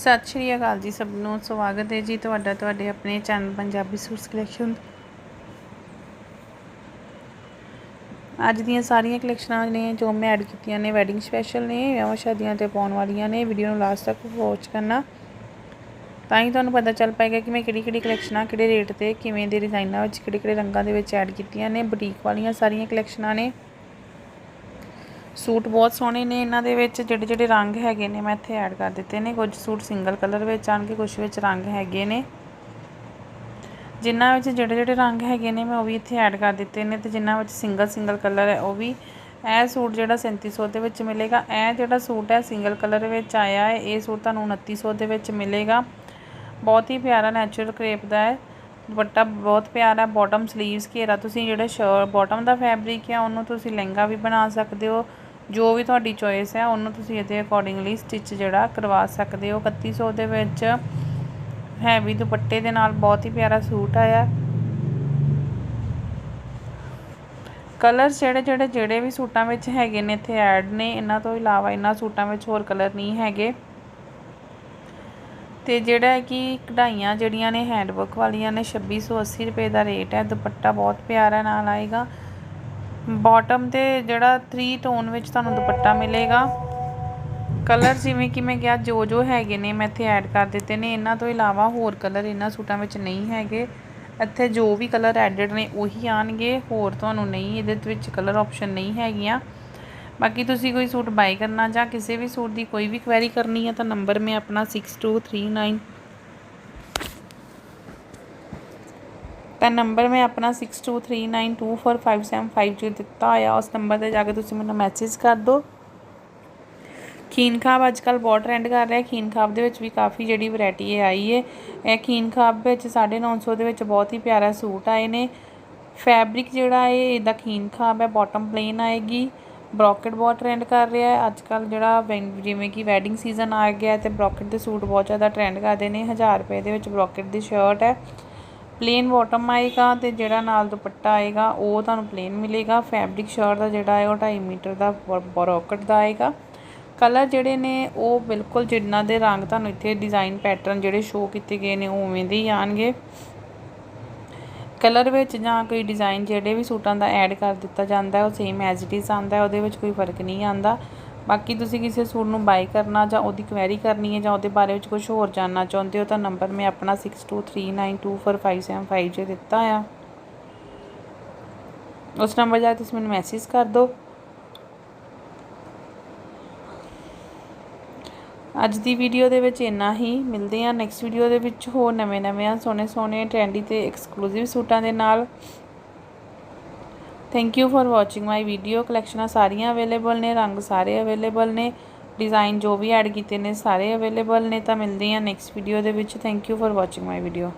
ਸਤਿ ਸ਼੍ਰੀ ਅਕਾਲ ਜੀ ਸਭ ਨੂੰ, ਸਵਾਗਤ ਹੈ ਜੀ ਤੁਹਾਡਾ, ਤੁਹਾਡੇ ਆਪਣੇ ਚੈਨਲ ਪੰਜਾਬੀ ਸੂਟਸ ਕਲੈਕਸ਼ਨ ਅੱਜ ਦੀਆਂ ਸਾਰੀਆਂ ਕਲੈਕਸ਼ਨਾਂ ਨੇ ਜੋ ਮੈਂ ਐਡ ਕੀਤੀਆਂ ਨੇ ਵੈਡਿੰਗ ਸਪੈਸ਼ਲ ਨੇ, ਵਿਆਹ ਸ਼ਾਦੀਆਂ ਤੇ ਪਾਉਣ ਵਾਲੀਆਂ ਨੇ ਵੀਡੀਓ ਨੂੰ ਲਾਸਟ ਤੱਕ ਵਾਚ ਕਰਨਾ। ਤਾਂ ਹੀ ਤੁਹਾਨੂੰ ਪਤਾ ਚੱਲ ਪਾਏਗਾ ਕਿ ਮੈਂ ਕਿਹੜੀ ਕਿਹੜੀ ਕਲੈਕਸ਼ਨਾਂ ਕਿਹੜੇ ਰੇਟ ਤੇ, ਕਿਵੇਂ ਦੇ ਡਿਜ਼ਾਈਨਾਂ ਵਿੱਚ ਕਿਹੜੇ ਕਿਹੜੇ ਰੰਗਾਂ ਦੇ ਵਿੱਚ ਐਡ ਕੀਤੀਆਂ ਨੇ ਬੁਟੀਕ ਵਾਲੀਆਂ ਸਾਰੀਆਂ ਕਲੈਕਸ਼ਨਾਂ ਨੇ। ਸੂਟ ਬਹੁਤ ਸੋਹਣੇ ਨੇ ਇਹਨਾਂ ਦੇ ਵਿੱਚ, ਜਿਹੜੇ ਜਿਹੜੇ ਰੰਗ ਹੈਗੇ ਨੇ ਮੈਂ ਇੱਥੇ ਐਡ ਕਰ ਦਿੱਤੇ ਨੇ। ਕੁਝ ਸੂਟ ਸਿੰਗਲ ਕਲਰ ਵਿੱਚ ਆਣਗੇ, ਕੁਝ ਵਿੱਚ ਰੰਗ ਹੈਗੇ ਨੇ। ਜਿਨ੍ਹਾਂ ਵਿੱਚ ਜਿਹੜੇ ਜਿਹੜੇ ਰੰਗ ਹੈਗੇ ਨੇ ਮੈਂ ਉਹ ਵੀ ਇੱਥੇ ਐਡ ਕਰ ਦਿੱਤੇ ਨੇ ਤੇ ਜਿਨ੍ਹਾਂ ਵਿੱਚ ਸਿੰਗਲ ਸਿੰਗਲ ਕਲਰ ਹੈ, ਉਹ ਵੀ। ਇਹ ਸੂਟ ਜਿਹੜਾ 3700 ਦੇ ਵਿੱਚ ਮਿਲੇਗਾ। ਇਹ ਜਿਹੜਾ ਸੂਟ ਹੈ ਸਿੰਗਲ ਕਲਰ ਵਿੱਚ ਆਇਆ ਹੈ, ਇਹ ਸੂਟ ਤੁਹਾਨੂੰ 2900 ਦੇ ਵਿੱਚ ਮਿਲੇਗਾ। ਬਹੁਤ ਹੀ ਪਿਆਰਾ ਨੈਚੁਰਲ ਕਰੇਪ ਦਾ ਹੈ। ਦੁਪੱਟਾ ਬਹੁਤ ਪਿਆਰਾ ਬਾਟਮ ਸਲੀਵਸ ਘੇਰਾ। ਤੁਸੀਂ ਜਿਹੜਾ ਸ਼ਰਟ ਬਾਟਮ ਦਾ ਫੈਬਰਿਕ ਹੈ ਉਹਨੂੰ ਤੁਸੀਂ ਲਹਿੰਗਾ ਵੀ ਬਣਾ ਸਕਦੇ ਹੋ। ਜੋ ਵੀ ਤੁਹਾਡੀ ਚੋਇਸ ਹੈ, ਉਹਨੂੰ ਤੁਸੀਂ ਇਹਦੇ ਅਕੋਰਡਿੰਗਲੀ ਸਟਿਚ ਜਿਹੜਾ ਕਰਵਾ ਸਕਦੇ ਹੋ। 3100 ਦੇ ਵਿੱਚ ਹੈਵੀ ਦੁਪੱਟੇ ਦੇ ਨਾਲ ਬਹੁਤ ਹੀ ਪਿਆਰਾ ਸੂਟ ਆਇਆ। ਕਲਰਸ ਜਿਹੜੇ ਜਿਹੜੇ ਜਿਹੜੇ ਵੀ ਸੂਟਾਂ ਵਿੱਚ ਹੈਗੇ ਨੇ ਇੱਥੇ ਐਡ ਨੇ, ਇਹਨਾਂ ਤੋਂ ਇਲਾਵਾ ਇਹਨਾਂ ਸੂਟਾਂ ਵਿੱਚ ਹੋਰ ਕਲਰ ਨਹੀਂ ਹੈਗੇ। ਤੇ ਜਿਹੜਾ ਹੈ ਕਿ ਕਢਾਈਆਂ ਜਿਹੜੀਆਂ ਨੇ ਹੈਂਡਵਰਕ ਵਾਲੀਆਂ ਨੇ 2680 ਰੁਪਏ ਦਾ ਰੇਟ ਹੈ। ਦੁਪੱਟਾ ਬਹੁਤ ਪਿਆਰਾ ਨਾਲ ਆਏਗਾ। ਬਾਟਮ ਤੇ ਜਿਹੜਾ 3 ਟੋਨ ਵਿੱਚ ਤੁਹਾਨੂੰ ਦੁਪੱਟਾ ਮਿਲੇਗਾ। ਕਲਰ ਜਿਵੇਂ ਕਿ ਮੈਂ ਕਿਹਾ, ਜੋ ਜੋ ਹੈਗੇ ਨੇ, ਮੈਂ ਇੱਥੇ ਐਡ ਕਰ ਦਿੱਤੇ ਨੇ। ਇਹਨਾਂ ਤੋਂ ਇਲਾਵਾ ਹੋਰ ਕਲਰ ਇਹਨਾਂ ਸੂਟਾਂ ਵਿੱਚ ਨਹੀਂ ਹੈਗੇ। ਇੱਥੇ ਜੋ ਵੀ ਕਲਰ ਐਡਡ ਨੇ, ਉਹੀ ਆਣਗੇ। ਹੋਰ ਤੁਹਾਨੂੰ ਨਹੀਂ, ਇਹਦੇ ਵਿੱਚ ਕਲਰ ਆਪਸ਼ਨ ਨਹੀਂ ਹੈਗੀਆਂ। ਬਾਕੀ ਤੁਸੀਂ ਕੋਈ ਸੂਟ ਬਾਈ ਕਰਨਾ ਜਾਂ ਕਿਸੇ ਵੀ ਸੂਟ ਦੀ ਕੋਈ ਵੀ ਕੁਐਰੀ ਕਰਨੀ ਹੈ, ਤਾਂ ਨੰਬਰ ਮੈਂ ਆਪਣਾ 6239 ਤਾਂ ਨੰਬਰ ਮੈਂ ਆਪਣਾ 6239245750 ਦਿੱਤਾ ਹੋਇਆ। ਉਸ ਨੰਬਰ ਤੇ ਜਾ ਕੇ ਤੁਸੀਂ ਮੈਨੂੰ ਮੈਸੇਜ ਕਰ ਦਿਓ। ਖੀਨ ਖਾਬ ਅੱਜ ਕੱਲ ਬਹੁਤ ਟ੍ਰੈਂਡ ਕਰ ਰਿਹਾ। ਖੀਨ ਖਾਬ ਦੇ ਵਿੱਚ ਵੀ ਕਾਫੀ ਜਿਹੜੀ ਵੈਰਾਈਟੀ ਆਈ ਹੈ ਇਹ ਖੀਨ ਖਾਬ ਵਿੱਚ 950 ਦੇ ਵਿੱਚ ਬਹੁਤ ਹੀ ਪਿਆਰਾ ਸੂਟ ਆਏ ਨੇ। ਫੈਬਰਿਕ ਜਿਹੜਾ ਹੈ ਇਹਦਾ ਖੀਨ ਖਾਬ ਹੈ ਬਾਟਮ ਪਲੇਨ ਆਏਗੀ। ਬ੍ਰੋਕਟ ਬਹੁਤ ਟ੍ਰੈਂਡ ਕਰ ਰਿਹਾ ਹੈ। ਅੱਜ ਕੱਲ ਜਿਹੜਾ ਜਿਵੇਂ ਕਿ ਵੈਡਿੰਗ ਸੀਜ਼ਨ ਆ ਗਿਆ ਤੇ ਬ੍ਰੋਕਟ ਦੇ ਸੂਟ ਬਹੁਤ ਜ਼ਿਆਦਾ ਟ੍ਰੈਂਡ ਕਰਦੇ ਨੇ। 1000 ਰੁਪਏ ਦੇ ਵਿੱਚ ਬ੍ਰੋਕਟ ਦੀ ਸ਼ਰਟ ਹੈ। ਪਲੇਨ ਬੋਟਮ ਆਏਗਾ ਤੇ ਜਿਹੜਾ ਨਾਲ ਦੁਪੱਟਾ ਆਏਗਾ, ਉਹ ਤੁਹਾਨੂੰ ਪਲੇਨ ਮਿਲੇਗਾ। ਫੈਬਰਿਕ ਸ਼ਰਟ ਦਾ ਜਿਹੜਾ ਹੈ ਉਹ 2.5 ਮੀਟਰ ਦਾ ਬ੍ਰੋਕਟ ਦਾ ਆਏਗਾ। ਕਲਰ ਜਿਹੜੇ ਨੇ, ਉਹ ਬਿਲਕੁਲ ਜਿੰਨਾ ਦੇ ਰੰਗ ਤੁਹਾਨੂੰ ਇੱਥੇ ਡਿਜ਼ਾਈਨ ਪੈਟਰਨ ਜਿਹੜੇ ਸ਼ੋ ਕੀਤੇ ਗਏ ਨੇ, ਉਹ ਉਵੇਂ ਦੇ ਹੀ ਆਣਗੇ। ਕਲਰ ਵਿੱਚ ਜਾਂ ਕੋਈ ਡਿਜ਼ਾਈਨ ਜਿਹੜੇ ਵੀ ਸੂਟਾਂ ਦਾ ਐਡ ਕਰ ਦਿੱਤਾ ਜਾਂਦਾ ਉਹ ਸੇਮ ਐਜ਼ ਇਟ ਇਜ਼ ਆਂਦਾ ਉਹਦੇ ਵਿੱਚ ਕੋਈ ਫ਼ਰਕ ਨਹੀਂ ਆਂਦਾ ਬਾਕੀ ਤੁਸੀਂ ਕਿਸੇ ਸੂਟ ਨੂੰ ਬਾਈ ਕਰਨਾ ਜਾਂ ਉਹਦੀ ਕੁਐਰੀ ਕਰਨੀ ਹੈ ਜਾਂ ਉਹਦੇ ਬਾਰੇ ਵਿੱਚ ਕੁਝ ਹੋਰ ਜਾਣਨਾ ਚਾਹੁੰਦੇ ਹੋ ਤਾਂ ਨੰਬਰ ਮੈਂ ਆਪਣਾ 6239245750 ਜੇ ਦਿੱਤਾ ਆ। ਉਸ ਨੰਬਰ ਜਾ ਕੇ ਤੁਸੀਂ ਮੈਨੂੰ ਮੈਸੇਜ ਕਰ ਦਿਓ। ਅੱਜ ਦੀ ਵੀਡੀਓ ਦੇ ਵਿੱਚ ਇੰਨਾ ਹੀ। ਮਿਲਦੇ ਆ ਨੈਕਸਟ ਵੀਡੀਓ ਦੇ ਵਿੱਚ ਹੋਰ ਨਵੇਂ-ਨਵੇਂ ਸੋਹਣੇ ਸੋਹਣੇ ਟ੍ਰੈਂਡੀ ਤੇ ਐਕਸਕਲੂਸਿਵ ਸੂਟਾਂ ਦੇ ਨਾਲ। Thank you for watching my video ਕਲੈਕਸ਼ਨਾਂ ਸਾਰੀਆਂ ਅਵੇਲੇਬਲ ਨੇ ਰੰਗ ਸਾਰੇ ਅਵੇਲੇਬਲ ਨੇ ਡਿਜ਼ਾਈਨ ਜੋ ਵੀ ਐਡ ਕੀਤੇ ਨੇ ਸਾਰੇ ਅਵੇਲੇਬਲ ਨੇ ਤਾਂ ਮਿਲਦੇ ਆ ਨੈਕਸਟ ਵੀਡੀਓ ਦੇ ਵਿੱਚ thank you for watching my video